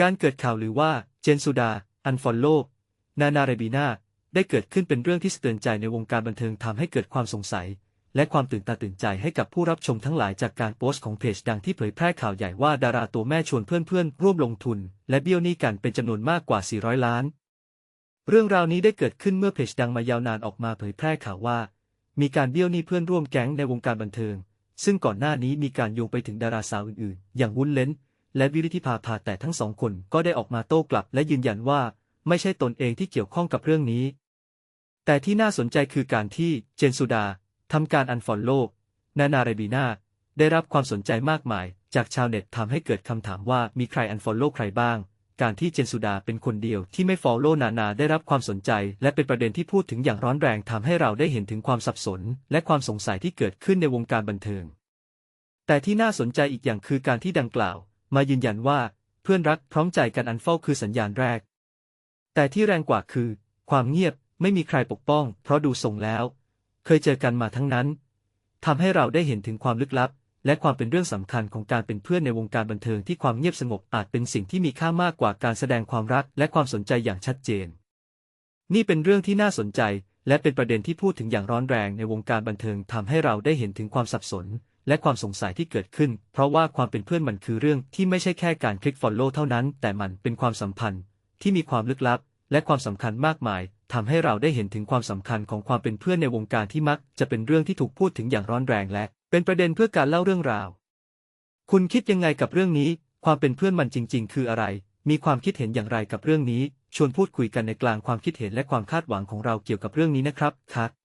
การเกิดข่าวหรือว่าเจนซูดา อันฟอลโล นานาเรบีนาได้เกิดขึ้นเป็นเรื่องที่สะเตือนใจในวงการบันเทิงทำให้เกิดความสงสัย และความตื่นตาตื่นใจให้กับผู้รับชมทั้งหลายจากการโพสต์ของเพจดังที่เผยแพร่ข่าวใหญ่ว่าดาราตัวแม่ชวนเพื่อนๆ ร่วมลงทุน และเบี้ยวหนี้กันเป็นจำนวนมากกว่า 400 ล้าน เรื่องราวนี้ได้เกิดขึ้นเมื่อเพจดังมายาวนานออกมาเผยแพร่ข่าวว่า มีการเบี้ยวหนี้เพื่อนร่วมแก๊งในวงการบันเทิง ซึ่งก่อนหน้านี้มีการโยงไปถึงดาราสาวอื่นๆ อย่างวุ้นเล้น และวิริธิภาภาแต่ทั้งสองคนก็ได้ออกมาโต้กลับและยืนยันว่า ไม่ใช่ตนเองที่เกี่ยวข้องกับเรื่องนี้ แต่ที่น่าสนใจคือการที่เจนสุดาทำการอันฟอลโลนานาเรบีนาได้รับความสนใจมากมาย จากชาวเน็ตทำให้เกิดคำถามว่ามีใครอันฟอลโลใครบ้าง การที่เจนสุดาเป็นคนเดียวที่ไม่ฟอลโลนานาได้รับความสนใจ และเป็นประเด็นที่พูดถึงอย่างร้อนแรงทำให้เราได้เห็นถึงความสับสน และความสงสัยที่เกิดขึ้นในวงการบันเทิง แต่ที่น่าสนใจอีกอย่างคือการที่ดังกล่าว มายืนยันว่าเพื่อนรักพร้อมใจกันอันเฝ้าคือสัญญาณแรก แต่ที่แรงกว่าคือ ความเงียบไม่มีใครปกป้อง เพราะดูทรงแล้ว เคยเจอกันมาทั้งนั้นทำให้เราได้เห็นถึงความลึกลับ และความเป็นเรื่องสำคัญของการเป็นเพื่อนในวงการบันเทิงที่ความเงียบสงบอาจเป็นสิ่งที่มีค่ามากกว่าการแสดงความรักและความสนใจอย่างชัดเจน นี่เป็นเรื่องที่น่าสนใจและเป็นประเด็นที่พูดถึงอย่างร้อนแรงในวงการบันเทิงทำให้เราได้เห็นถึงความสับสน และความสงสัยที่เกิดขึ้น เพราะว่าความเป็นเพื่อนมันคือเรื่องที่ไม่ใช่แค่การคลิกฟอลโล่เท่านั้น แต่มันเป็นความสัมพันธ์ที่มีความลึกลับ และความสำคัญมากมายทำให้เราได้เห็นถึงความสำคัญของความเป็นเพื่อนในวงการที่มัก จะเป็นเรื่องที่ถูกพูดถึงอย่างร้อนแรงและ เป็นประเด็นเพื่อการเล่าเรื่องราว คุณคิดยังไงกับเรื่องนี้ ความเป็นเพื่อนมันจริง ๆ คืออะไร มีความคิดเห็นอย่างไรกับเรื่องนี้ ชวนพูดคุยกันในกลางความคิดเห็นและความคาดหวังของเราเกี่ยวกับเรื่องนี้นะครับครับ